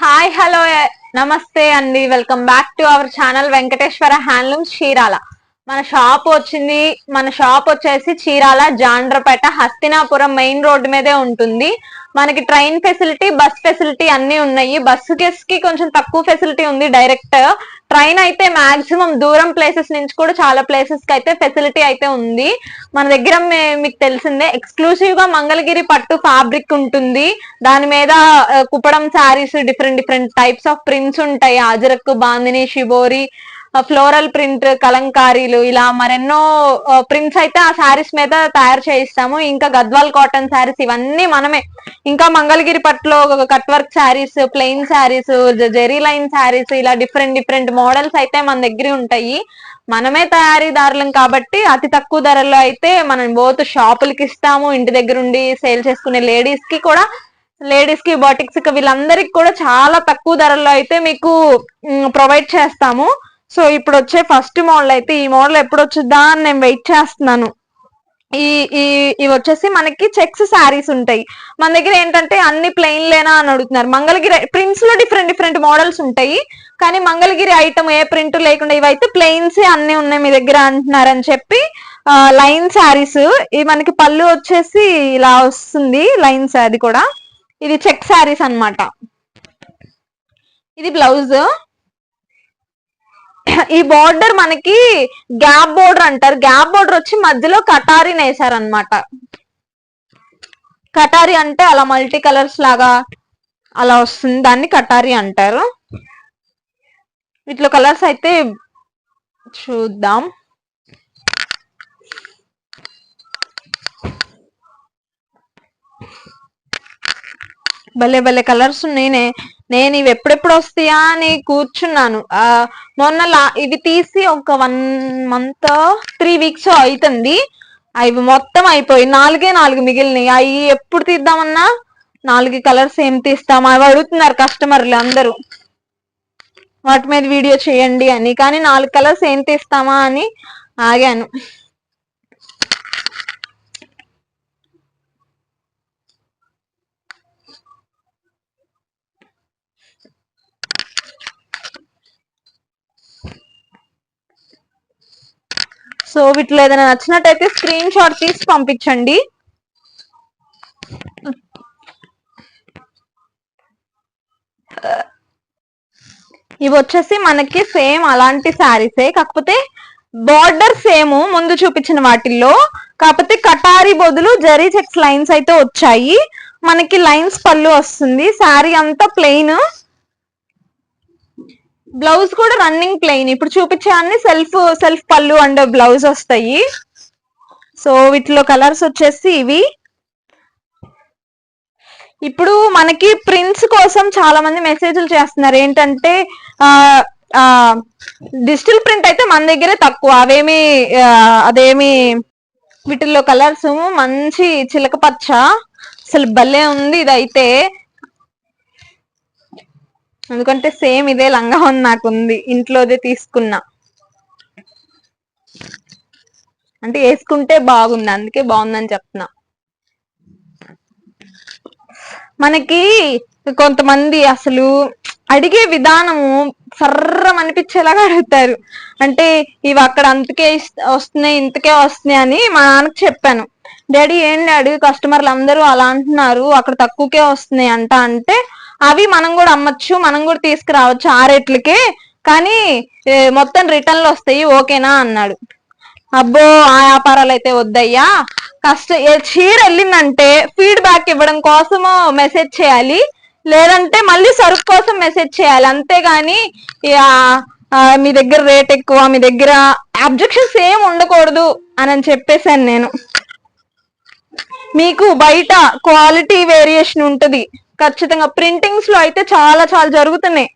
Hi hello నమస్తే అండి. Welcome back to our channel Venkateswara handloom Chirala మన shop వచ్చింది మన షాప్ వచ్చేసి చీరాల జాండ్రపేట హస్తినాపురం మెయిన్ రోడ్ మీదే ఉంటుంది. మనకి ట్రైన్ ఫెసిలిటీ బస్ ఫెసిలిటీ అన్ని ఉన్నాయి. బస్సు కి కొంచెం తక్కువ ఫెసిలిటీ ఉంది డైరెక్ట్ ట్రైన్ అయితే మాక్సిమం దూరం ప్లేసెస్ నుంచి కూడా చాలా ప్లేసెస్కి అయితే ఫెసిలిటీ అయితే ఉంది. మన దగ్గర మీకు తెలిసిందే ఎక్స్క్లూసివ్గా మంగళగిరి పట్టు ఫ్యాబ్రిక్ ఉంటుంది. దాని మీద Kuppadam saris different different types of prints ఉంటాయి. Ajrakh Bandhani shibori floral print కలంకారీలు ఇలా మరెన్నో ప్రింట్స్ అయితే ఆ శారీస్ మీద తయారు చేయిస్తాము. ఇంకా గద్వాల్ కాటన్ శారీస్ ఇవన్నీ మనమే. ఇంకా మంగళగిరి పట్టులో cut work saris plain saris zari line saris ఇలా డిఫరెంట్ డిఫరెంట్ మోడల్స్ అయితే మన దగ్గర ఉంటాయి. మనమే తయారీదారులం కాబట్టి అతి తక్కువ ధరలో అయితే మనం బోత్ షాపులకి ఇస్తాము. ఇంటి దగ్గర ఉండి సేల్ చేసుకునే లేడీస్కి కూడా లేడీస్కి బాటిక్స్కి వీళ్ళందరికి కూడా చాలా తక్కువ ధరల్లో అయితే మీకు ప్రొవైడ్ చేస్తాము. సో ఇప్పుడు వచ్చే ఫస్ట్ మోడల్ అయితే ఈ మోడల్ ఎప్పుడు వచ్చిద్దా అని నేను వెయిట్ చేస్తున్నాను. ఈ ఈ ఇవి వచ్చేసి మనకి చెక్స్ శారీస్ ఉంటాయి. మన దగ్గర ఏంటంటే అన్ని ప్లెయిన్ లేనా అని అడుగుతున్నారు. మంగళగిరి ప్రింట్స్లో డిఫరెంట్ డిఫరెంట్ మోడల్స్ ఉంటాయి. కానీ మంగళగిరి ఐటమ్ ఏ ప్రింట్ లేకుండా ఇవైతే ప్లెయిన్స్ అన్ని ఉన్నాయి మీ దగ్గర అంటున్నారని చెప్పి లైన్ శారీస్. ఇది మనకి పళ్ళు వచ్చేసి ఇలా వస్తుంది లైన్స్ అది కూడా. ఇది చెక్ శారీస్ అన్నమాట. ఇది బ్లౌజ్. ఈ బోర్డర్ మనకి గ్యాప్ బోర్డర్ అంటారు. గ్యాప్ బోర్డర్ వచ్చి మధ్యలో కటారీ నేసారనమాట కటారీ అంటే అలా మల్టీ కలర్స్ లాగా అలా వస్తుంది. దాన్ని కటారీ అంటారు. వీటిలో కలర్స్ అయితే చూద్దాం. భలే భలే కలర్స్ ఉన్నాయి నేను ఇవి ఎప్పుడెప్పుడు వస్తాయా అని కూర్చున్నాను. ఆ మొన్న లా ఇవి తీసి ఒక వన్ మంత్ త్రీ వీక్స్ అవుతుంది అవి మొత్తం అయిపోయి నాలుగే నాలుగు మిగిలినాయి. అవి ఎప్పుడు తీద్దామన్నా? నాలుగు కలర్స్ ఏం తీస్తాం అవి అడుగుతున్నారు కస్టమర్లు అందరూ. వాటి మీద వీడియో చేయండి అని. కానీ నాలుగు కలర్స్ ఏం తీస్తామా అని ఆగాను. సో వీటిలో ఏదైనా నచ్చినట్టయితే స్క్రీన్ షాట్ తీసి పంపించండి. ఇవి వచ్చేసి మనకి సేమ్ అలాంటి శారీసే కాకపోతే బార్డర్ సేమ్ ముందు చూపించిన వాటిల్లో కాకపోతే కటారి బదులు జరీ చెక్స్ లైన్స్ అయితే వచ్చాయి. మనకి లైన్స్ పళ్ళు వస్తుంది శారీ అంతా ప్లెయిన్. బ్లౌజ్ కూడా రన్నింగ్ ప్లెయిన్. ఇప్పుడు చూపించే అన్ని self self pallu and blouse వస్తాయి. సో వీటిలో కలర్స్ వచ్చేసి ఇవి. ఇప్పుడు మనకి ప్రింట్స్ కోసం చాలా మంది మెసేజ్లు చేస్తున్నారు. ఏంటంటే డిజిటల్ ప్రింట్ అయితే మన దగ్గరే తక్కువ. అవేమి అదేమి వీటిల్లో కలర్స్ మంచి చిలక పచ్చ. అసలు భలే ఉంది ఇదైతే. ఎందుకంటే సేమ్ ఇదే లంగా ఉంది నాకు ఉంది ఇంట్లోదే తీసుకున్నా. అంటే వేసుకుంటే బాగుంది. అందుకే బాగుందని చెప్తున్నా. మనకి కొంతమంది అసలు అడిగే విధానము సర్రం అనిపించేలాగా అడుగుతారు. అంటే ఇవి అక్కడ అంతకే వస్తున్నాయి ఇంతకే వస్తున్నాయి అని మా నాన్నకి చెప్పాను. డాడీ ఏం డాడీ కస్టమర్లు అందరూ అలా అంటున్నారు. అక్కడ తక్కువకే వస్తున్నాయి అంట అంటే అవి మనం కూడా అమ్మచ్చు మనం కూడా తీసుకురావచ్చు ఆ రేట్లకే. కానీ మొత్తం రిటర్న్లు వస్తాయి ఓకేనా అన్నాడు. అబ్బో ఆ వ్యాపారాలు అయితే వద్దయ్యా. కష్ట చీర వెళ్ళిందంటే ఫీడ్బ్యాక్ ఇవ్వడం కోసము మెసేజ్ చేయాలి. లేదంటే మళ్ళీ సరుకు కోసం మెసేజ్ చేయాలి. అంతేగాని ఇక, మీ దగ్గర రేట్ ఎక్కువ మీ దగ్గర అబ్జెక్షన్స్ ఏం ఉండకూడదు అని అని చెప్పేశాను నేను. మీకు బయట క్వాలిటీ వేరియేషన్ ఉంటుంది. ఖచ్చితంగా ప్రింటింగ్స్లో అయితే చాలా చాలా జరుగుతున్నాయి.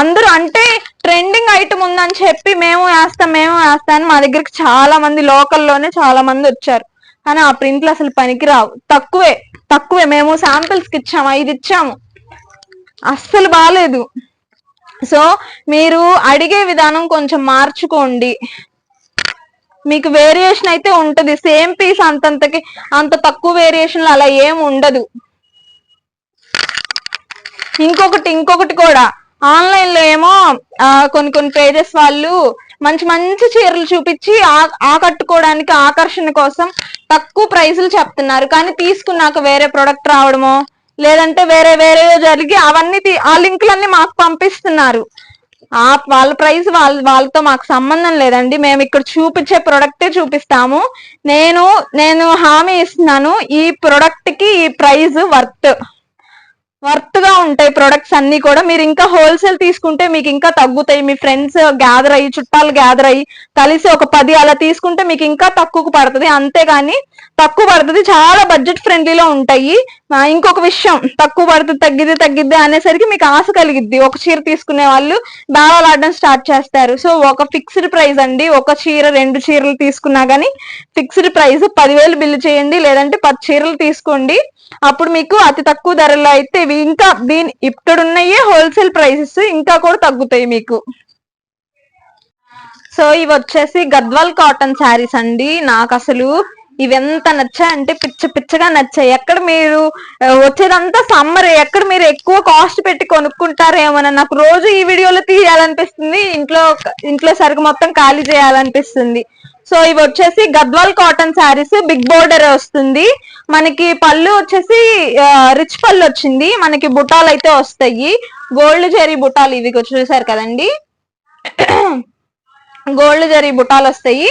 అందరూ అంటే ట్రెండింగ్ ఐటమ్ ఉందని చెప్పి మేము వేస్తాం మేము వేస్తాం అని మా దగ్గరికి చాలా మంది లోకల్లోనే చాలా మంది వచ్చారు. కానీ ఆ ప్రింట్లు అసలు పనికిరావు తక్కువే తక్కువే. మేము శాంపిల్స్కి ఇచ్చాము ఐదు ఇచ్చాము. అస్సలు బాగాలేదు సో మీరు అడిగే విధానం కొంచెం మార్చుకోండి. మీకు వేరియేషన్ అయితే ఉంటది. సేమ్ పీస్ అంతంతకి అంత తక్కువ వేరియేషన్లు అలా ఏం ఉండదు. ఇంకొకటి ఇంకొకటి కూడా. ఆన్లైన్లో ఏమో ఆ, కొన్ని కొన్ని పేజెస్ వాళ్ళు మంచి మంచి చీరలు చూపించి ఆ- ఆకట్టుకోవడానికి ఆకర్షణ కోసం తక్కువ ప్రైజులు చెప్తున్నారు. కానీ తీసుకున్నాక వేరే ప్రొడక్ట్ రావడమో లేదంటే వేరే వేరే జరిగి అవన్నీ తీ- ఆ లింకులన్నీ మాకు పంపిస్తున్నారు. ఆ వాళ్ళ ప్రైస్ వాళ్ళ వాళ్ళతో మాకు సంబంధం లేదండి. మేము ఇక్కడ చూపించే ప్రొడక్టే చూపిస్తాము. నేను నేను హామీ ఇస్తున్నాను ఈ ప్రొడక్ట్కి ఈ ప్రైజ్ వర్త్ వర్త్గా ఉంటాయి ప్రొడక్ట్స్ అన్ని కూడా. మీరు ఇంకా హోల్సేల్ తీసుకుంటే మీకు ఇంకా తగ్గుతాయి. మీ ఫ్రెండ్స్ గ్యాదర్ అయ్యి చుట్టాలు గ్యాదర్ అయ్యి కలిసి ఒక పది అలా తీసుకుంటే మీకు ఇంకా తక్కువకు పడుతుంది. అంతేగాని తక్కువ పడుతుంది చాలా బడ్జెట్ ఫ్రెండ్లీలో ఉంటాయి. ఇంకొక విషయం తక్కువ పడుతుంది తగ్గిద్ది తగ్గిద్ది అనేసరికి మీకు ఆశ కలిగిద్ది. ఒక చీర తీసుకునే వాళ్ళు బేరాలు ఆడడం స్టార్ట్ చేస్తారు. సో ఒక ఫిక్స్డ్ ప్రైస్ అండి. ఒక చీర రెండు చీరలు తీసుకున్నా గానీ ఫిక్స్డ్ ప్రైస్ పదివేలు బిల్లు చేయండి. లేదంటే పది చీరలు తీసుకోండి. అప్పుడు మీకు అతి తక్కువ ధరలో అయితే ఇవి ఇంకా దీని ఇక్కడున్నయే హోల్సేల్ ప్రైసెస్ ఇంకా కూడా తగ్గుతాయి మీకు. సో ఇవి వచ్చేసి గద్వాల్ కాటన్ శారీస్ అండి. నాకు అసలు ఇవి ఎంత నచ్చాయంటే పిచ్చ పిచ్చగా నచ్చాయి. ఎక్కడ మీరు వచ్చేదంతా సమ్మర్. ఎక్కడ మీరు ఎక్కువ కాస్ట్ పెట్టి కొనుక్కుంటారేమోనని నాకు రోజు ఈ వీడియోలో తీయాలనిపిస్తుంది. ఇంట్లో ఇంట్లో సరుకు మొత్తం ఖాళీ చేయాలనిపిస్తుంది. సో ఇవి వచ్చేసి Gadwal cotton saris big border వస్తుంది. మనకి పళ్ళు వచ్చేసి రిచ్ పళ్ళు వచ్చింది. మనకి బుటాలు అయితే వస్తాయి. గోల్డ్ జరీ బుటాలు ఇవి చూసారు కదండి? గోల్డ్ జరీ బుటాలు వస్తాయి.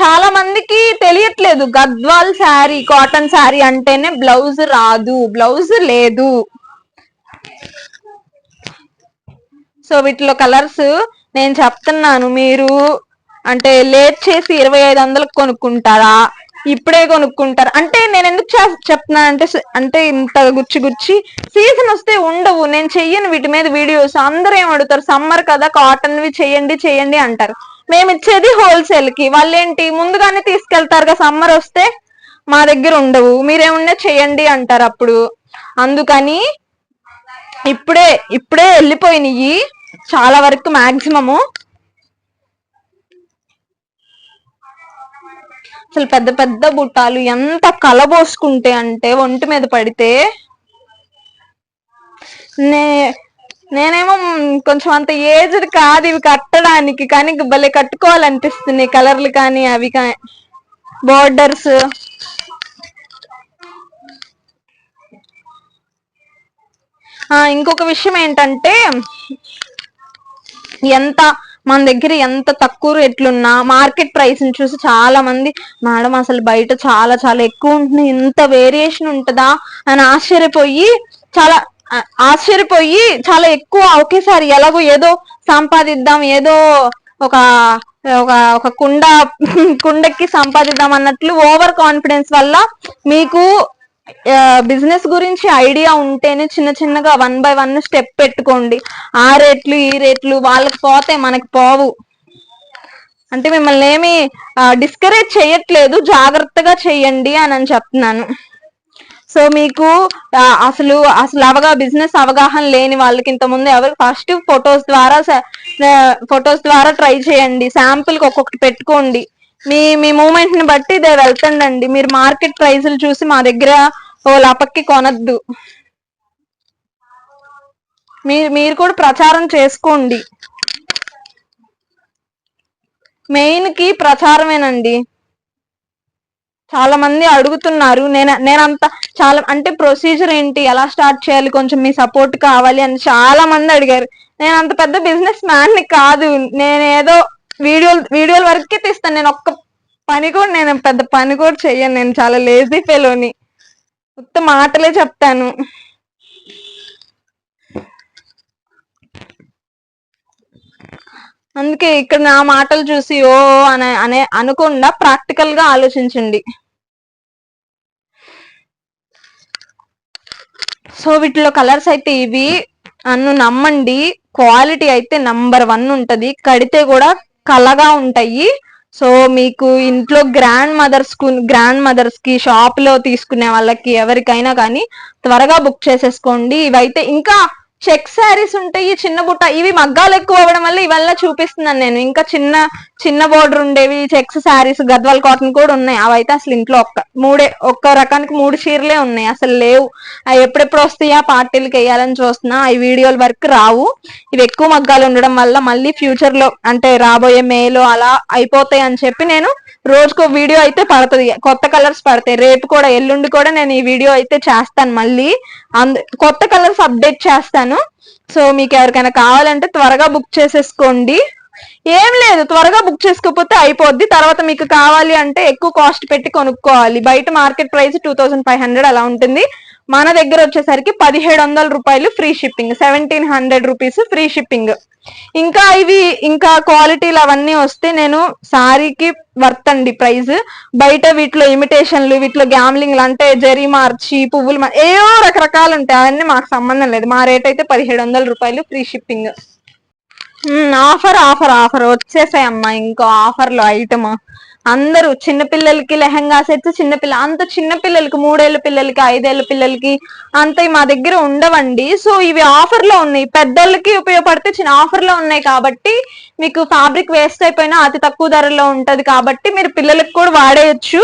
చాలా మందికి తెలియట్లేదు గద్వాల్ శారీ కాటన్ శారీ అంటేనే బ్లౌజ్ రాదు బ్లౌజ్ లేదు. సో వీటిలో కలర్స్ నేను చెప్తున్నాను. మీరు అంటే లేట్ చేసి ఇరవై ఐదు వందలకు కొనుక్కుంటారా? ఇప్పుడే కొనుక్కుంటారా? అంటే నేను ఎందుకు చే- చెప్తున్నాను అంటే అంటే ఇంత గుచ్చి గుచ్చి సీజన్ వస్తే ఉండవు. నేను చెయ్యను వీటి మీద వీడియోస్. అందరూ ఏం అడుగుతారు సమ్మర్ కదా కాటన్ వి చేయండి చేయండి అంటారు. మేము ఇచ్చేది హోల్సేల్కి వాళ్ళేంటి? ముందుగానే తీసుకెళ్తారుగా సమ్మర్ వస్తే మా దగ్గర ఉండవు. మీరేమున్నా చేయండి అంటారు అప్పుడు. అందుకని ఇప్పుడే ఇప్పుడే వెళ్ళిపోయినాయి. చాలా వరకు మాక్సిమము. అసలు పెద్ద పెద్ద బుట్టాలు ఎంత కలబోసుకుంటే అంటే ఒంటి మీద పడితే నే నేనేమో కొంచెం అంత ఏజ్డ్ కాదు ఇవి కట్టడానికి కానీ భలే కట్టుకోవాలనిపిస్తుంది కలర్లు కానీ అవి కానీ బోర్డర్స్. ఇంకొక విషయం ఏంటంటే ఎంత మన దగ్గర ఎంత తక్కువ రేట్లున్నా మార్కెట్ ప్రైస్ని చూసి చాలా మంది మేడం అసలు బయట చాలా చాలా ఎక్కువ ఉంటుంది ఇంత వేరియేషన్ ఉంటుందా? అని ఆశ్చర్యపోయి చాలా ఆశ్చర్యపోయి చాలా ఎక్కువ ఒకేసారి ఎలాగో ఏదో సంపాదిద్దాం ఏదో ఒక ఒక ఒక కుండ కుండకి సంపాదిద్దాం అన్నట్లు ఓవర్ కాన్ఫిడెన్స్ వల్ల మీకు బిజినెస్ గురించి ఐడియా ఉంటేనే చిన్న చిన్నగా వన్ బై వన్ స్టెప్ పెట్టుకోండి. ఆ రేట్లు ఈ రేట్లు వాళ్ళకి పోతే మనకి పోవు. అంటే మిమ్మల్ని ఏమి డిస్కరేజ్ చేయట్లేదు జాగ్రత్తగా చెయ్యండి అని అని చెప్తున్నాను. సో మీకు అసలు అసలు అవగా బిజినెస్ అవగాహన లేని వాళ్ళకి ఇంతకుముందు ముందు ఎవరు ఫస్ట్ ఫొటోస్ ద్వారా ఫొటోస్ ద్వారా ట్రై చేయండి. శాంపుల్కి ఒక్కొక్కటి పెట్టుకోండి. మీ మీ మూమెంట్ని బట్టి ఇదే వెళ్తుండండి. మీరు మార్కెట్ ప్రైజులు చూసి మా దగ్గర ఓ లపక్కి కొనద్దు. మీరు మీరు కూడా ప్రచారం చేసుకోండి. మెయిన్కి ప్రచారమేనండి. చాలా మంది అడుగుతున్నారు నేను నేనంత చాలా అంటే ప్రొసీజర్ ఏంటి? ఎలా స్టార్ట్ చేయాలి? కొంచెం మీ సపోర్ట్ కావాలి అని చాలా మంది అడిగారు. నేను అంత పెద్ద బిజినెస్ మ్యాన్ని కాదు. నేను ఏదో వీడియోలు వీడియోల వరకే తీస్తాను. నేను ఒక్క పని కూడా నేను పెద్ద పని కూడా చెయ్యను. నేను చాలా లేజీ ఫెలోని ఉత్త మాటలే చెప్తాను. అందుకే ఇక్కడ నా మాటలు చూసి ఓ అనే అనే అనకుండా ప్రాక్టికల్గా ఆలోచించండి. సో వీటిలో కలర్స్ అయితే ఇవి. నన్ను నమ్మండి. క్వాలిటీ అయితే నంబర్ వన్ ఉంటది. కడితే కూడా కలగా ఉంటాయి. సో మీకు ఇంట్లో గ్రాండ్ మదర్స్కు గ్రాండ్ మదర్స్కి షాప్లో తీసుకునే వాళ్ళకి ఎవరికైనా కానీ త్వరగా బుక్ చేసేసుకోండి. ఇవైతే ఇంకా చెక్ శారీస్ ఉంటాయి చిన్న బుట్ట. ఇవి మగ్గాలు ఎక్కువ అవ్వడం వల్ల ఇవల్ల చూపిస్తున్నాను నేను. ఇంకా చిన్న చిన్న బోర్డర్ ఉండేవి చెక్స్ శారీస్ గద్వాల్ కాటన్ కూడా ఉన్నాయి. అవి అయితే అసలు ఇంట్లో ఒక్క మూడే ఒక్క రకానికి మూడు చీరలే ఉన్నాయి. అసలు లేవు. అవి ఎప్పుడెప్పుడు వస్తాయా? పార్టీలకు వేయాలని చూస్తున్నా. ఈ వీడియోల వరకు రావు. ఇవి ఎక్కువ మగ్గాలు ఉండడం వల్ల మళ్ళీ ఫ్యూచర్లో అంటే రాబోయే మేలో అలా అయిపోతాయి అని చెప్పి నేను రోజుకో వీడియో అయితే పడుతుంది. కొత్త కలర్స్ పడతాయి. రేపు కూడా ఎల్లుండి కూడా నేను ఈ వీడియో అయితే చేస్తాను మళ్ళీ. అందు కొత్త కలర్స్ అప్డేట్ చేస్తాను. సో మీకు ఎవరికైనా కావాలంటే త్వరగా బుక్ చేసేసుకోండి. ఏం లేదు. త్వరగా బుక్ చేసుకోకపోతే అయిపోద్ది. తర్వాత మీకు కావాలి అంటే ఎక్కువ కాస్ట్ పెట్టి కొనుక్కోవాలి. బయట market price two thousand five hundred అలా ఉంటుంది. మన దగ్గర వచ్చేసరికి పదిహేడు వందల రూపాయలు free shipping seventeen hundred rupees free shipping ఇంకా ఇవి ఇంకా క్వాలిటీలు అవన్నీ వస్తే నేను సారీకి వర్త్ అండి ప్రైస్. బయట వీటిలో ఇమిటేషన్లు వీటిలో గ్యామ్లింగ్లు అంటే జరీ మార్చి పువ్వులు ఏవో రకరకాలు ఉంటాయి. అవన్నీ మాకు సంబంధం లేదు. మా రేట్ అయితే పదిహేడు వందల రూపాయలు free shipping offer offer offer వచ్చేసాయి అమ్మా ఇంకో ఆఫర్లో ఐటమ్ అందరూ చిన్నపిల్లలకి లెహంగా సెట్స్ చిన్నపిల్ల అంత చిన్న పిల్లలకి పిల్లలకి ఐదేళ్ళ పిల్లలకి అంత మా దగ్గర ఉండవండి. సో ఇవి ఆఫర్లో ఉన్నాయి. పెద్దలకి ఉపయోగపడితే చిన్న ఆఫర్లో ఉన్నాయి కాబట్టి మీకు ఫ్యాబ్రిక్ వేస్ట్ అయిపోయినా అతి తక్కువ ధరలో ఉంటది కాబట్టి మీరు పిల్లలకి కూడా వాడేయచ్చు.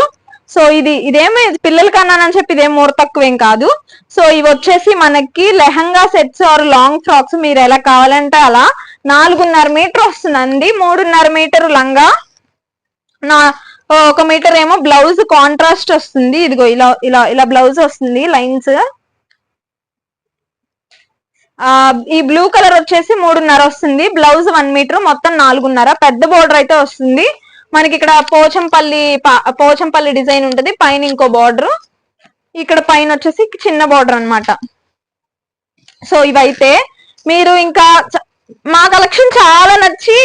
సో ఇది ఇదేమి పిల్లలకి అన్నానని చెప్పి ఇదేం మూర తక్కువేం కాదు. సో ఇవి వచ్చేసి మనకి lehenga sets or long frocks మీరు ఎలా కావాలంటే అలా నాలుగున్నర మీటర్ వస్తుందండి. మూడున్నర మీటర్ లంగా. నా ఒక మీటర్ ఏమో బ్లౌజ్ కాంట్రాస్ట్ వస్తుంది. ఇదిగో ఇలా ఇలా ఇలా బ్లౌజ్ వస్తుంది లైన్స్. ఈ బ్లూ కలర్ వచ్చేసి మూడున్నర వస్తుంది. బ్లౌజ్ వన్ మీటర్ మొత్తం నాలుగున్నర. పెద్ద బోర్డర్ అయితే వస్తుంది. మనకి ఇక్కడ పోచంపల్లి పా- పోచంపల్లి డిజైన్ ఉంటుంది. పైన ఇంకో బార్డర్. ఇక్కడ పైన వచ్చేసి చిన్న బార్డర్ అనమాట సో ఇవైతే మీరు ఇంకా మా కలెక్షన్ చాలా నచ్చి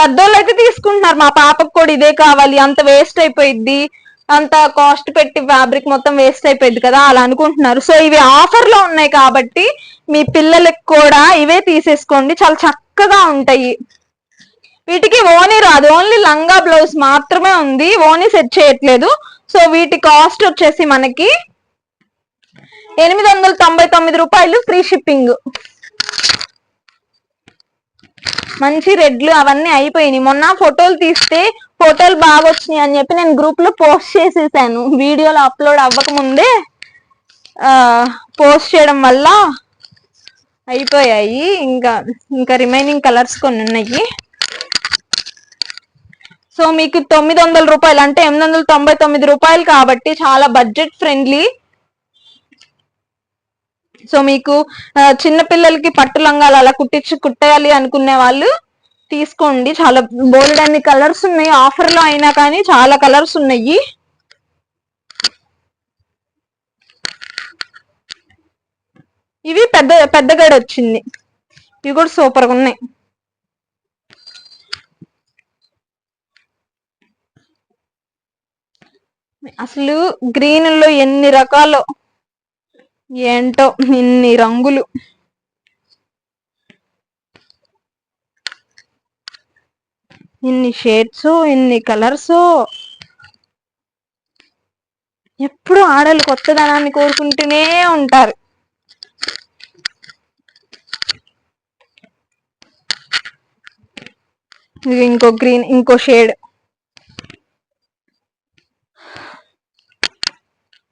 పెద్దోళ్ళు అయితే తీసుకుంటున్నారు. మా పాపకు కూడా ఇదే కావాలి. అంత వేస్ట్ అయిపోయింది అంత కాస్ట్ పెట్టి ఫ్యాబ్రిక్ మొత్తం వేస్ట్ అయిపోయింది కదా అలా అనుకుంటున్నారు. సో ఇవి ఆఫర్లో ఉన్నాయి కాబట్టి మీ పిల్లలకి కూడా ఇవే తీసేసుకోండి. చాలా చక్కగా ఉంటాయి. వీటికి ఓనీ రాదు. ఓన్లీ లంగా బ్లౌజ్ మాత్రమే ఉంది. ఓనీ సెట్ చేయట్లేదు. సో వీటి కాస్ట్ వచ్చేసి మనకి ఎనిమిది వందల తొంభై తొమ్మిది రూపాయలు ఫ్రీ షిప్పింగ్ మంచి రెడ్లు అవన్నీ అయిపోయినాయి. మొన్న ఫోటోలు తీస్తే ఫోటోలు బాగా వచ్చినాయి అని చెప్పి నేను గ్రూప్లో పోస్ట్ చేసేసాను. వీడియోలో అప్లోడ్ అవ్వక ముందే పోస్ట్ చేయడం వల్ల అయిపోయాయి. ఇంకా ఇంకా రిమైనింగ్ కలర్స్ కొన్ని ఉన్నాయి. సో మీకు తొమ్మిది వందల రూపాయలు అంటే ఎనిమిది వందల తొంభై తొమ్మిది రూపాయలు కాబట్టి చాలా బడ్జెట్ ఫ్రెండ్లీ సో మీకు చిన్న పిల్లలకి పట్టు లంగాలు అలా కుట్టించి కుట్టేయాలి అనుకునే వాళ్ళు తీసుకోండి. చాలా బోల్డ్ అన్ని కలర్స్ ఉన్నాయి. ఆఫర్లో అయినా కానీ చాలా కలర్స్ ఉన్నాయి. ఇవి పెద్ద పెద్ద గడ వచ్చింది. ఇవి కూడా సూపర్గా ఉన్నాయి. అసలు గ్రీన్లో ఎన్ని రకాలు ఏంటో ఇన్ని రంగులు. ఇన్ని షేడ్స్ ఇన్ని కలర్స్ ఎప్పుడు ఆడలు కొత్తదనాన్ని కోరుకుంటూనే ఉంటారు. ఇది ఇంకో గ్రీన్ ఇంకో షేడ్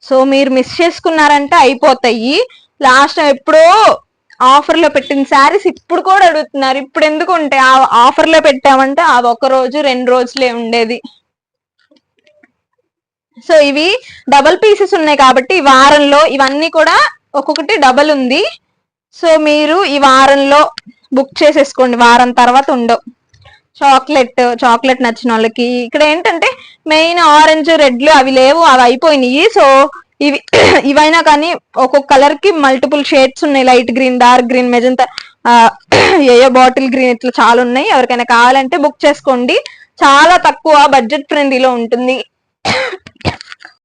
సో మీరు మిస్ చేసుకున్నారంటే అయిపోతాయి. లాస్ట్ ఎప్పుడో ఆఫర్లో పెట్టిన శారీస్ ఇప్పుడు కూడా అడుగుతున్నారు. ఇప్పుడు ఎందుకు ఉంటాయి? ఆ ఆఫర్లో పెట్టామంటే అది ఒక రోజు రెండు రోజులే ఉండేది. సో ఇవి డబల్ పీసెస్ ఉన్నాయి కాబట్టి ఈ వారంలో ఇవన్నీ కూడా ఒక్కొక్కటి డబల్ ఉంది. సో మీరు ఈ వారంలో బుక్ చేసేసుకోండి. వారం తర్వాత ఉండవు. చాక్లెట్ చాక్లెట్ నచ్చిన వాళ్ళకి. ఇక్కడ ఏంటంటే మెయిన్ ఆరెంజ్ రెడ్లు అవి లేవు అవి అయిపోయినాయి. సో ఇవి ఇవైనా కానీ ఒక్కొక్క కలర్కి మల్టిపుల్ షేడ్స్ ఉన్నాయి. Light green dark green magenta ఏయో బాటిల్ గ్రీన్ ఇట్లా చాలా ఉన్నాయి. ఎవరికైనా కావాలంటే బుక్ చేసుకోండి. చాలా తక్కువ బడ్జెట్ ఫ్రెండ్లీలో ఉంటుంది.